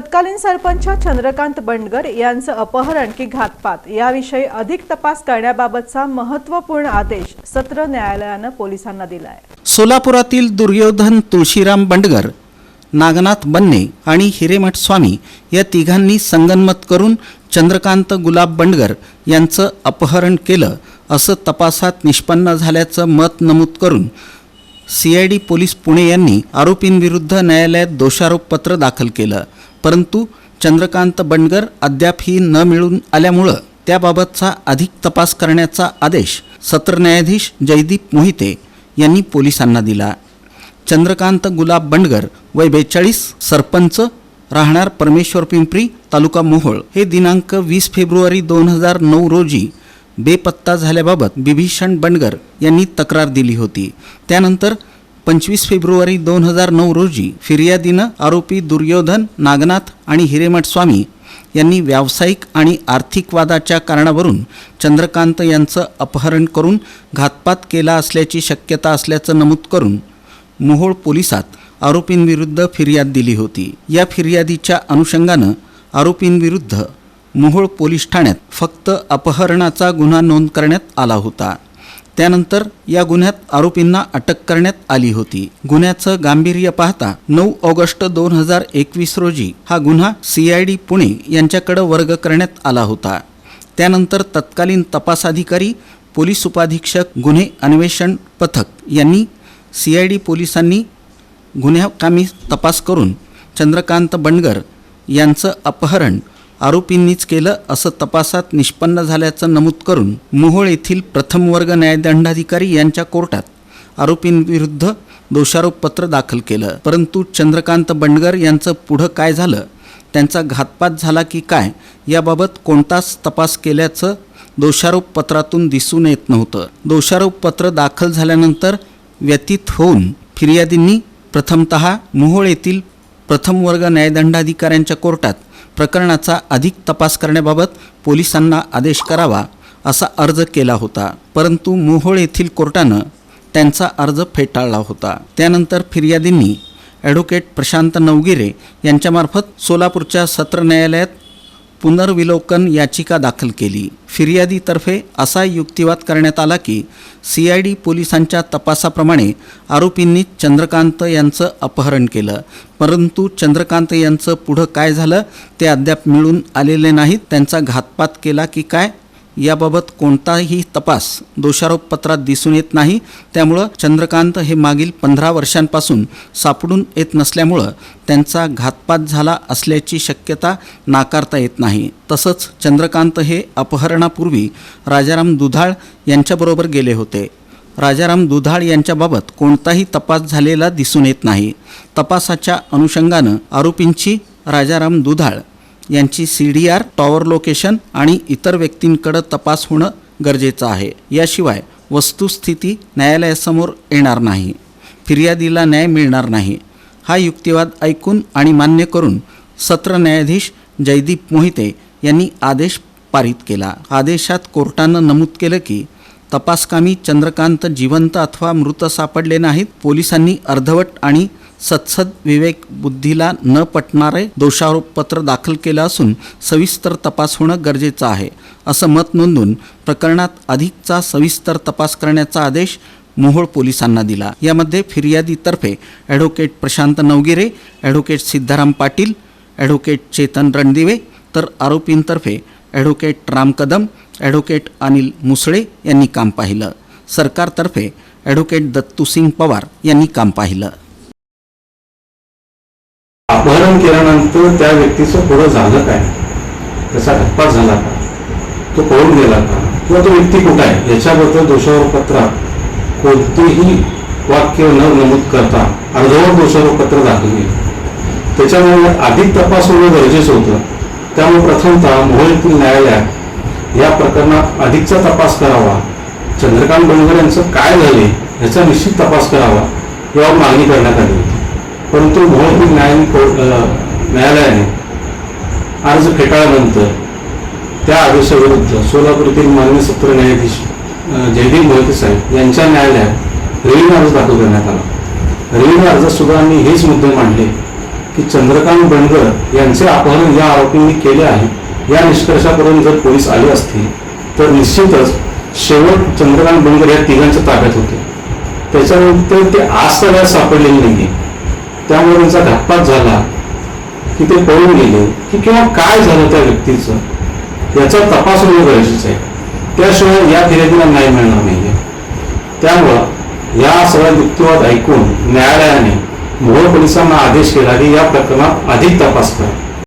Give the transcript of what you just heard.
तत्कालीन सरपंच चंद्रकांत बंडगर यांचं अपहरण की घातपात. याविषयी अधिक तपास करण्याबाबतचा महत्त्वपूर्ण आदेश सत्र न्यायालयानं पोलिसांना दिला आहे सोलापुरातील दुर्योधन तुळशीराम बंडगर नागनाथ बन्ने आणि हिरेमठ स्वामी या तिघांनी संगनमत करून चंद्रकांत गुलाब बंडगर यांचं अपहरण केलं असं तपासात निष्पन्न झाल्याचं मत नमूद करून C I D police Pune यांनी आरोपींविरुद्ध न्यायालयात दोषारोपपत्र दाखल केलं. परंतु चंद्रकांत बंडगर अद्यापही न मिळून आल्यामुळं त्याबाबतचा अधिक तपास करण्याचा आदेश सत्र न्यायाधीश जयदीप मोहिते यांनी पोलिसांना दिला. चंद्रकांत गुलाब बंडगर वय बेचाळीस सरपंच राहणार परमेश्वर पिंपरी तालुका मोहोळ. हे दिनांक वीस फेब्रुवारी दोन हजार नऊ रोजी बेपत्ता झाल्याबाबत बिभीषण बंडगर यांनी तक्रार दिली होती. त्यानंतर पंचवीस फेब्रुवारी दोन हजार नऊ रोजी फिर्यादीनं आरोपी दुर्योधन नागनाथ आणि हिरेमठ स्वामी यांनी व्यावसायिक आणि आर्थिक वादाच्या कारणावरून चंद्रकांत यांचं अपहरण करून घातपात केला असल्याची शक्यता असल्याचं नमूद करून मोहोळ पोलिसात आरोपींविरुद्ध फिर्याद दिली होती. या फिर्यादीच्या अनुषंगानं आरोपींविरुद्ध मोहोळ पोलीस ठाण्यात फक्त अपहरणाचा गुन्हा नोंद करण्यात आला होता. त्यानंतर या गुन्ह्यात आरोपींना अटक करण्यात आली होती. गुन्ह्याचं गांभीर्य पाहता नऊ ऑगस्ट दोन हजार एकवीस रोजी हा गुन्हा सी आय डी पुणे यांच्याकडे वर्ग करण्यात आला होता. त्यानंतर तत्कालीन तपासाधिकारी पोलीस उपाधीक्षक गुन्हे अन्वेषण पथक यांनी सी आय डी पोलिसांनी गुन्ह्याकामी तपास करून चंद्रकांत बंडगर यांचं अपहरण आरोपींनीच केलं असं तपासात निष्पन्न झाल्याचं नमूद करून मोहोळ येथील प्रथम वर्ग न्यायदंडाधिकारी यांच्या कोर्टात आरोपींविरुद्ध दोषारोपपत्र दाखल केलं. परंतु चंद्रकांत बंडगर यांचं पुढं काय झालं? त्यांचा घातपात झाला की काय? याबाबत कोणताच तपास केल्याचं दोषारोपपत्रातून दिसून येत नव्हतं. दोषारोपपत्र दाखल झाल्यानंतर व्यतीत होऊन फिर्यादींनी प्रथमत मोहोळ येथील प्रथम वर्ग न्यायदंडाधिकाऱ्यांच्या कोर्टात प्रकरणाचा अधिक तपास करण्याबाबत पोलिसांना आदेश करावा असा अर्ज केला होता. परंतु मोहोळ येथील कोर्टानं त्यांचा अर्ज फेटाळला होता. त्यानंतर फिर्यादींनी ॲडव्होकेट प्रशांत नवगिरे यांच्यामार्फत सोलापूरच्या सत्र न्यायालयात पुनर्विलोकन याचिका दाखल केली. फिर्यादीतर्फे असा युक्तिवाद करण्यात आला की सी आय डी पोलिसांच्या तपासाप्रमाणे आरोपींनी चंद्रकांत यांचं अपहरण केलं. परंतु चंद्रकांत यांचं पुढं काय झालं ते अद्याप मिळून आलेले नाहीत. त्यांचा घातपात केला की काय याबाबत कोणताही तपास दोषारोपपत्रात दिसून येत नाही. त्यामुळं चंद्रकांत हे मागील पंधरा वर्षांपासून सापडून येत नसल्यामुळं त्यांचा घातपात झाला असल्याची शक्यता नाकारता येत नाही. तसंच चंद्रकांत हे अपहरणापूर्वी राजाराम दुधाळ यांच्याबरोबर गेले होते. राजाराम दुधाळ यांच्याबाबत कोणताही तपास झालेला दिसून येत नाही. तपासाच्या अनुषंगानं आरोपींची राजाराम दुधाळ यांची C D R tower location आणि इतर व्यक्तींकडं तपास होणं गरजेचं आहे. याशिवाय वस्तुस्थिती न्यायालयासमोर येणार नाही. फिर्यादीला न्याय मिळणार नाही. हा युक्तिवाद ऐकून आणि मान्य करून सत्र न्यायाधीश जयदीप मोहिते यांनी आदेश पारित केला. आदेशात कोर्टानं नमूद केलं की तपासकामी चंद्रकांत जिवंत अथवा मृत सापडले नाहीत पोलिसांनी अर्धवट आणि सत्सद विवेक बुद्धीला न पटणारे दोषारोपपत्र दाखल केलं असून सविस्तर तपास होणं गरजेचं आहे असं मत नोंदून प्रकरणात अधिकचा सविस्तर तपास करण्याचा आदेश मोहोळ पोलिसांना दिला. यामध्ये फिर्यादीतर्फे advocate Prashant Navgire advocate Siddharam Patil advocate Chetan Randive तर आरोपींतर्फे ॲडव्होकेट राम कदम ॲडव्होकेट अनिल मुसळे यांनी काम पाहिलं. सरकारतर्फे ॲडव्होकेट दत्तूसिंग पवार यांनी काम पाहिलं. अपहरण केल्यानंतर त्या व्यक्तीचं पुढं झालं काय? त्याचा घटपात झाला का? तो पळून गेला का? किंवा तो व्यक्ती कुठं आहे? याच्याबद्दल दोषारोपपत्रात कोणतेही वाक्य न नमूद करता अर्धवर दोषारोपपत्र दाखल केलं त्याच्यामुळे अधिक तपास होणं गरजेचं होतं. त्यामुळे प्रथमतः मोहोळीतील न्यायालयात या प्रकरणात अधिकचा तपास करावा. चंद्रकांत बंडगर यांचं काय झाले याचा निश्चित तपास करावा यावर मागणी करण्यात आली. परंतु मोहनपूर न्याय कोर्ट न्यायालयाने अर्ज फेटाळल्यानंतर त्या आदेशाविरुद्ध सोलापूर येथील माननीय सत्र न्यायाधीश जयदीप मोहिते साहेब यांच्या न्यायालयात रिव्ह्यू अर्ज दाखल करण्यात आला. रिव्ह्यू अर्जात सुद्धा आम्ही हेच मुद्दे मांडले की चंद्रकांत बनगर यांचे अपहरण या आरोपींनी केले आहे या निष्कर्षापर्यंत जर पोलीस आले असतील तर निश्चितच शेवट चंद्रकांत बनगर या तिघांच्या ताब्यात होते. त्याच्यानंतर ते आज तर सापडलेले नाहीये. त्यामुळे त्यांचा घातपात झाला की ते पळून गेले. की किंवा काय झालं त्या व्यक्तीचं? याचा तपास होणं गरजेचं आहे. त्याशिवाय या फिर्यादीला न्याय मिळणार नाहीये. त्यामुळं या सगळ्या युक्तिवाद ऐकून न्यायालयाने मोहोळ पोलिसांना आदेश केला की या प्रकरणात अधिक तपास करा.